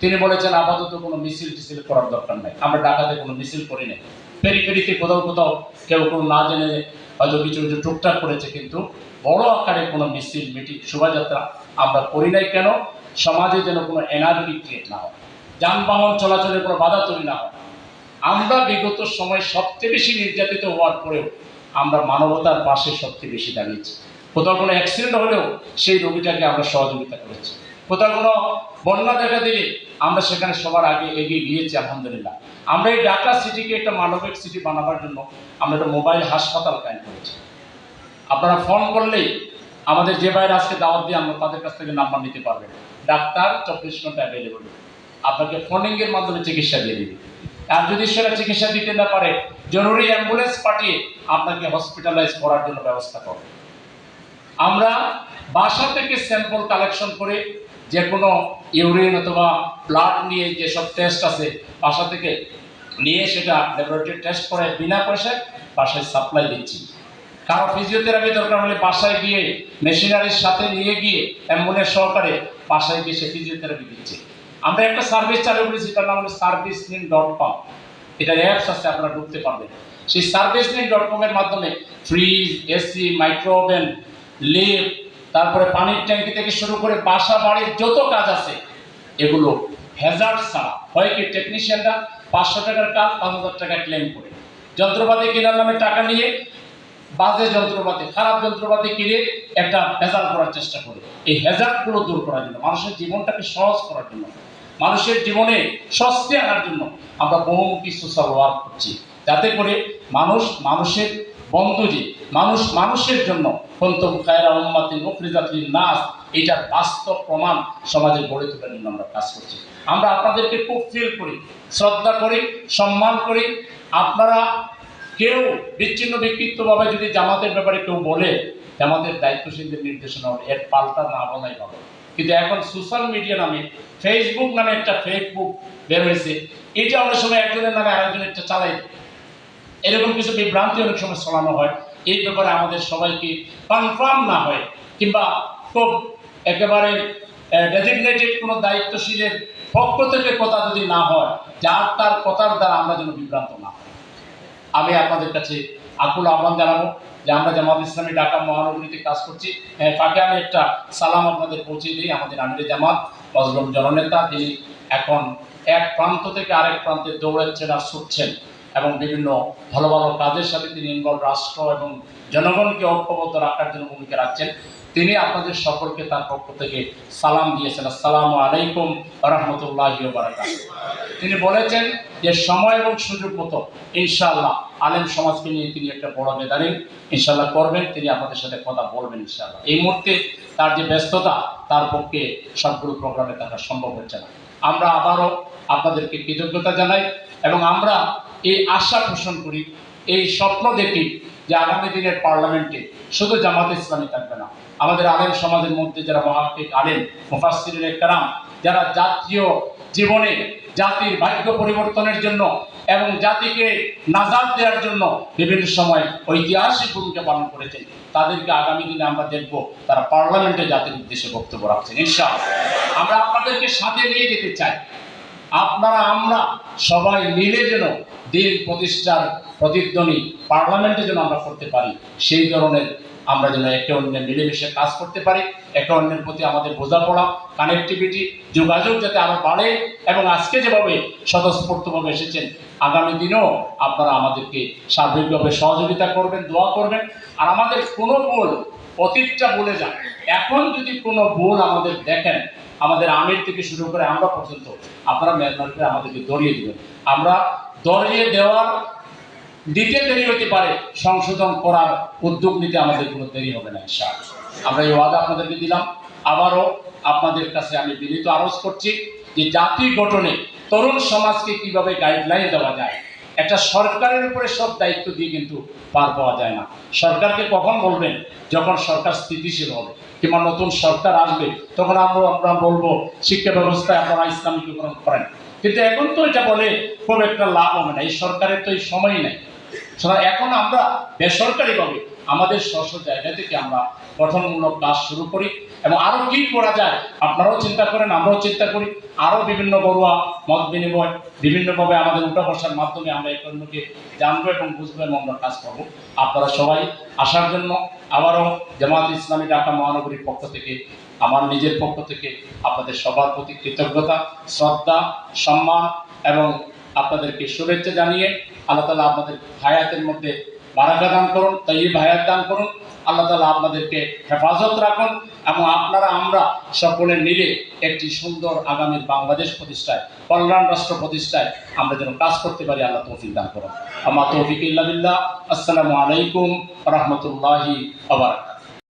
তিনি বলেছেন আপাতত কোনো মিছিল টিছিল করার দরকার নাই। আমরা ঢাকাতে কোনো মিছিল করি নাই। ফেরি ফেরিতে কোথাও কোথাও কেউ কোনো না জেনে হয়তো কিছু কিছু টুকটাক করেছে, কিন্তু বড় আকারে কোনো মিছিল, মিটিং, শোভাযাত্রা আমরা করি নাই কেন? সমাজে যেন কোনো এনার্জি ক্রিয়েট না হয়। যানবাহন চলাচলে কোনো বাধা তৈরি না হয়। আমরা বিগত সময় সবচেয়ে বেশি নির্যাতিত হওয়ার পরেও আমরা মানবতার পাশে সবচেয়ে বেশি দাঁড়িয়েছি। কোথাও কোনো অ্যাক্সিডেন্ট হলেও সেই রোগীটাকে আমরা সহযোগিতা করেছি। কোথাও কোনো বন্যা দেখা দিলে আমরা সেখানে সবার আগে এগিয়ে গিয়েছি, আলহামদুলিল্লাহ। আমরা এই ঢাকা সিটিকে একটা মানবিক সিটি বানাবার জন্য আমরা একটা মোবাইল হাসপাতাল কায়েম করেছি। আপনারা ফোন করলেই আমাদের যে বাইরে আজকে দাওয়াত দিয়ে আমরা তাদের কাছ থেকে নাম্বার নিতে পারবেন। ডাক্তার চব্বিশ ঘণ্টা অ্যাভেলেবল আপনাকে ফোনিংয়ের মাধ্যমে চিকিৎসা দিয়ে দিবে। আর যদি সেটা চিকিৎসা দিতে না পারে, জরুরি অ্যাম্বুলেন্স পাঠিয়ে আপনাকে হসপিটালাইজ করার জন্য ব্যবস্থা করবে। আমরা বাসা থেকে স্যাম্পল কালেকশন করে যে কোনো ইউরিন অথবা ব্লাড নিয়ে যেসব টেস্ট আছে, বাসা থেকে নিয়ে সেটা ল্যাবরেটরি টেস্ট করে বিনা পয়সায় বাসায় সাপ্লাই দিচ্ছি। কারও ফিজিওথেরাপি দরকার হলে বাসায় গিয়ে মেশিনারির সাথে নিয়ে গিয়ে অ্যাম্বুলেন্স সহকারে বাসায় গিয়ে সে ফিজিওথেরাপি দিচ্ছে। আমরা একটা সার্ভিস চালু করেছি, তার নাম হলো সার্ভিস নিন ডট কম এটার অ্যাপস আছে, আপনারা ঢুকতে পারবেন। সেই সার্ভিস নিন ডট কমের মাধ্যমে ফ্রিজ এসি মাইক্রোওভেন লিফট তারপরে পানির ট্যাঙ্কি থেকে শুরু করে বাসা বাড়ির যত কাজ আছে, এগুলো হ্যাজার্ড ছাড়া। হয় কি টেকনিশিয়ানরা পাঁচশো টাকার কাজ, পাঁচ হাজার টাকা ক্লেম করে। যন্ত্রপাতি কেনার নামে টাকা নিয়ে বাজে যন্ত্রপাতি, খারাপ যন্ত্রপাতি কিনে একটা ভেজাল করার চেষ্টা করে। এই হ্যাজার্ডগুলো দূর করার জন্য, মানুষের জীবনটাকে সহজ করার জন্য, মানুষের জীবনে স্বস্তি আনার জন্য আমরা বহুমুখী সোশ্যাল ওয়ার্ক করছি। যাতে করে মানুষ মানুষের বন্ধু যে মানুষ মানুষের জন্য কন্তম খায়রা বাস্তব প্রমাণ সমাজে গড়ে তোলার জন্য আমরা কাজ করছি। আমরা আপনাদেরকে খুব ফিল করি, শ্রদ্ধা করি, সম্মান করি। আপনারা কেউ বিচ্ছিন্ন ব্যক্তিত্বভাবে যদি জামাতের ব্যাপারে কেউ বলে, জামাতের দায়িত্বশীলদের নির্দেশনা হলে এর পাল্টা না বলাই ভালো। কিন্তু এখন সোশ্যাল মিডিয়া নামে ফেসবুক নামে একটা ফেসবুক বের হয়েছে। এটা অনেক সময় একজনের নামে আরেকজন একটা চালাই। এরকম কিছু বিভ্রান্তি অনেক সময় ছড়ানো হয়? এই ব্যাপারে আমাদের সবাইকে কনফার্ম না হয়, কিংবা খুব একেবারে ডেজিগনেটেড কোনো দায়িত্বশীলের পক্ষ থেকে কথা যদি না হয়, যার তার কথার দ্বারা আমরা যেন বিভ্রান্ত না আমি আপনাদের কাছে আকুল আহ্বান জানাব যে আমরা জামাত ইসলামী ঢাকা মহানগরীতে কাজ করছি। ফাঁকে আমি একটা সালাম আপনাদের পৌঁছে দিই। আমাদের আমিরে জামাত মজলুম জননেতা তিনি এখন এক প্রান্ত থেকে আরেক প্রান্তে দৌড়াচ্ছেন আর ছুটছেন। এবং বিভিন্ন ভালো ভালো কাজের সাথে তিনি ইনভলভ রাষ্ট্র এবং জনগণকে ঐক্যবদ্ধ রাখার জন্য ভূমিকা রাখছেন। তিনি আপনাদের সকলকে তার পক্ষ থেকে সালাম দিয়েছেন। আসসালামু আলাইকুম রহমতুল্লাহ তিনি বলেছেন যে, সময় এবং সুযোগ মতো ইনশাআল্লাহ আলেম সমাজকে নিয়ে তিনি একটা বড় মেদানি ইনশাআল্লাহ করবেন। তিনি আপনাদের সাথে কথা বলবেন ইনশাআল্লাহ। এই মুহূর্তে তার যে ব্যস্ততা, তার পক্ষে সবগুলো প্রোগ্রামে থাকা সম্ভব হচ্ছে না। আমরা আবারও আপনাদেরকে কৃতজ্ঞতা জানাই এবং আমরা এই আশা পোষণ করি, এই স্বপ্ন দেখি যে আগামী দিনের পার্লামেন্টে শুধু জামাত ইসলামী থাকবে না, আমাদের আলেম সমাজের মধ্যে যারা মহাত্মিক আলেম মুফাসিরের কারাম যারা জাতীয় জীবনে জাতির ভাগ্য পরিবর্তনের জন্য এবং জাতিকে নাজাদ দেওয়ার জন্য বিভিন্ন সময় ঐতিহাসিক ভূমিকা পালন করেছেন, তাদেরকে আগামী দিনে আমরা দেখব তারা পার্লামেন্টে জাতির উদ্দেশ্যে বক্তব্য রাখছেন। ইনশাআল্লাহ। আমরা আপনাদেরকে সাথে নিয়ে যেতে চাই। আপনারা, আমরা সবাই মিলে যেন দিন প্রতিষ্ঠার প্রতিধ্বনি পার্লামেন্টে যেন আমরা করতে পারি, সেই ধরনের আমরা যেন একে অন্যের মিলেমিশে কাজ করতে পারি, একে অন্যের প্রতি আমাদের বোঝাপড়া কানেক্টিভিটি যোগাযোগ যাতে আরও বাড়ে এবং আজকে যেভাবে স্বতঃস্ফূর্তভাবে এসেছেন, আগামী দিনেও আপনারা আমাদেরকে সার্বিকভাবে সহযোগিতা করবেন, দোয়া করবেন। আর আমাদের কোনো ভুল অতীতটা বলে যান। এখন যদি কোনো ভুল আমাদের দেখেন, আমাদের আমির থেকে শুরু করে আমরা পর্যন্ত, আপনারা মেহরবানি করে আমাদেরকে দড়িয়ে দেবেন। আমরা দড়িয়ে দেওয়ার দিতে দেরি হতে পারে, সংশোধন করার উদ্যোগ নিতে আমাদের কোনো দেরি হবে না, ইনশাআল্লাহ। আমরা এই ওয়াদা আপনাদেরকে দিলাম। আবারও আপনাদের কাছে আমি বিনীত আরজ করছি যে জাতি গঠনে তরুণ সমাজকে কীভাবে গাইডলাইন দেওয়া যায় একটা সরকারের উপরে সব দায়িত্ব দিয়ে কিন্তু পার পাওয়া যায় না। সরকারকে কখন বলবেন? যখন সরকার স্থিতিশীল হবে। কিংবা নতুন সরকার আসবে, তখন আমরা আমরা বলব, শিক্ষা ব্যবস্থায় আপনারা ইসলামিকীকরণ করেন। কিন্তু এখন তো এটা বলে খুব একটা লাভ হবে না। এই সরকারের তো এই সময় নেই। এখন আমরা বেসরকারিভাবে আমাদের স্ব জায়গা থেকে আমরা গঠনমূলক কাজ শুরু করি এবং আরও কি করা যায়। আপনারাও চিন্তা করেন, আমরাও চিন্তা করি। আরও বিভিন্ন বড়ুয়া মত বিনিময়, বিভিন্নভাবে আমাদের উঠা বসার মাধ্যমে আমরা এই কর্মকে জানব এবং বুঝব এবং আমরা কাজ করব। আপনারা সবাই আসার জন্য আবারও জামাত ইসলামী ঢাকা মহানগরীর পক্ষ থেকে, আমার নিজের পক্ষ থেকে আপনাদের সবার প্রতি কৃতজ্ঞতা, শ্রদ্ধা, সম্মান এবং আপনাদেরকে শুভেচ্ছা জানিয়ে আল্লাহ তালা আপনাদের হায়াতের মধ্যে বারাকা দান করুন তাই হায়াত দান করুন, আল্লাহ তালা আপনাদেরকে হেফাজত রাখুন এবং আপনারা, আমরা সকলে মিলে একটি সুন্দর আগামীর বাংলাদেশ প্রতিষ্ঠায়, কল্যাণ রাষ্ট্র প্রতিষ্ঠায় আমরা যেন কাজ করতে পারি, আল্লাহ তৌফিক দান করুন। আমার তৌফিক ইল্লাবিল্লাহ আসসালামু আলাইকুম রহমতুল্লাহি আবার